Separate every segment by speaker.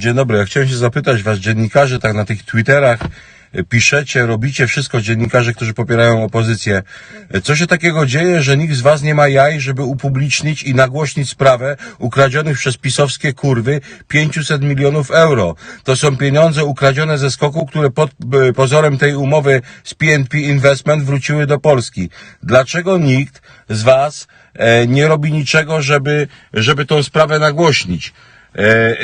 Speaker 1: Dzień dobry, ja chciałem się zapytać was, dziennikarze, tak na tych Twitterach e, piszecie, robicie wszystko, dziennikarze, którzy popierają opozycję. E, Co się takiego dzieje, że nikt z was nie ma jaj, żeby upublicznić i nagłośnić sprawę ukradzionych przez pisowskie kurwy 500 milionów euro? To są pieniądze ukradzione ze skoku, które pod e, pozorem tej umowy z PNP Investment wróciły do Polski. Dlaczego nikt z was nie robi niczego, żeby, żeby tą sprawę nagłośnić? E, e,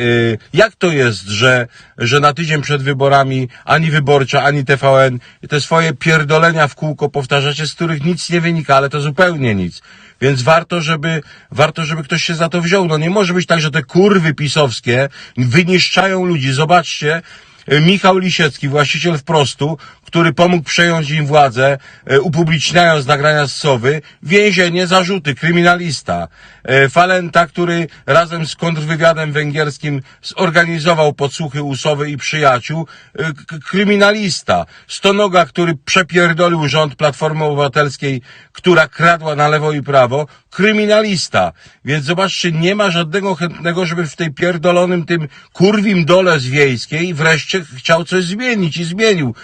Speaker 1: jak to jest, że, że na tydzień przed wyborami ani wyborcza, ani TVN te swoje pierdolenia w kółko powtarzacie, z których nic nie wynika, ale to zupełnie nic. Więc warto, żeby, warto, żeby ktoś się za to wziął. No nie może być tak, że te kurwy pisowskie wyniszczają ludzi. Zobaczcie, e, Michał Lisiecki, właściciel wprostu, który pomógł przejąć im władzę, e, upubliczniając nagrania z Sowy, więzienie, zarzuty, kryminalista. E, Falenta, który razem z kontrwywiadem węgierskim zorganizował podsłuchy u Sowy i przyjaciół, e, kryminalista. Stonoga, który przepierdolił rząd Platformy Obywatelskiej, która kradła na lewo i prawo, kryminalista. Więc zobaczcie, nie ma żadnego chętnego, żeby w tej pierdolonym tym kurwim dole z wiejskiej wreszcie chciał coś zmienić i zmienił.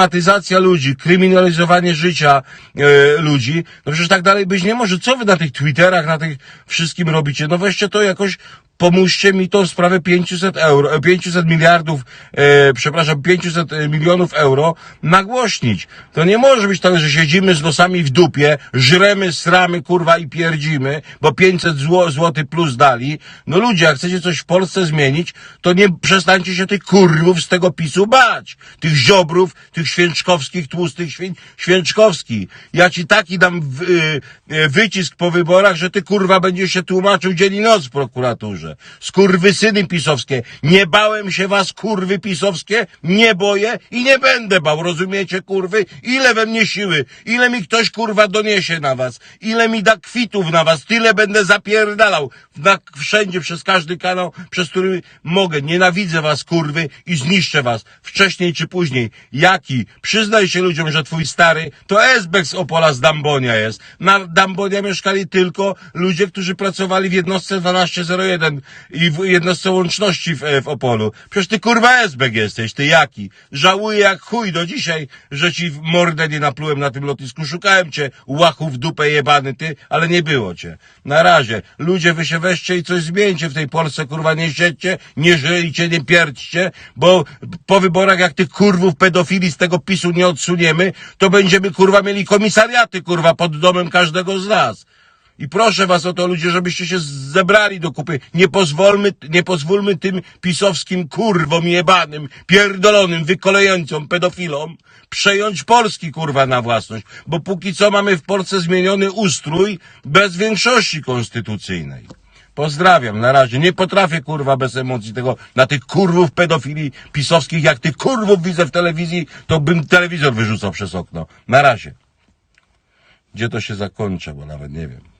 Speaker 1: Stygmatyzacja ludzi, kryminalizowanie życia e, ludzi. No przecież tak dalej być nie może. Co wy na tych Twitterach, na tych wszystkim robicie? No weźcie to jakoś pomóżcie mi tą sprawę 500 euro, e, 500 miliardów, e, przepraszam, 500 milionów euro nagłośnić. To nie może być tak, że siedzimy z nosami w dupie, żremy, sramy, kurwa i pierdzimy, bo 500 zł, złoty plus dali. No ludzie, jak chcecie coś w Polsce zmienić, to nie przestańcie się tych kurwów z tego PiSu bać. Tych ziobrów, tych święczkowskich, tłustych świę, święczkowskich. Ja ci taki dam w, y, y, wycisk po wyborach, że ty kurwa będziesz się tłumaczył dzień i noc w prokuraturze. Skurwysyny pisowskie. Nie bałem się was, kurwy pisowskie, nie boję i nie będę bał, rozumiecie, kurwy? Ile we mnie siły, ile mi ktoś, kurwa, doniesie na was, ile mi da kwitów na was, tyle będę zapierdalał na, wszędzie, przez każdy kanał, przez który mogę. Nienawidzę was, kurwy, i zniszczę was, wcześniej czy później. Jaki? Przyznaj się ludziom, że twój stary to Esbek z Opola z Dambonia jest. Na Dambonia mieszkali tylko ludzie, którzy pracowali w jednostce 1201 i w jednostce łączności w, w Opolu. Przecież ty kurwa Esbek jesteś, ty jaki? Żałuję jak chuj do dzisiaj, że ci w mordę nie naplułem na tym lotnisku. Szukałem cię, łachu w dupę jebany ty, ale nie było cię. Na razie. Ludzie wy się weźcie i coś zmieńcie w tej Polsce, kurwa, nie siedźcie, nie żyjcie, nie pierdźcie, bo po wyborach jak tych kurwów pedofili z tego PiSu nie odsuniemy, to będziemy kurwa mieli komisariaty kurwa pod domem każdego z nas. I proszę was o to ludzie, żebyście się zebrali do kupy. Nie pozwólmy, nie pozwólmy tym pisowskim kurwom jebanym, pierdolonym, wykolejącym pedofilom przejąć Polski kurwa na własność. Bo póki co mamy w Polsce zmieniony ustrój bez większości konstytucyjnej. Pozdrawiam, na razie. Nie potrafię, kurwa, bez emocji tego, na tych kurwów pedofili pisowskich, jak tych kurwów widzę w telewizji, to bym telewizor wyrzucał przez okno. Na razie. Gdzie to się zakończy, bo nawet nie wiem.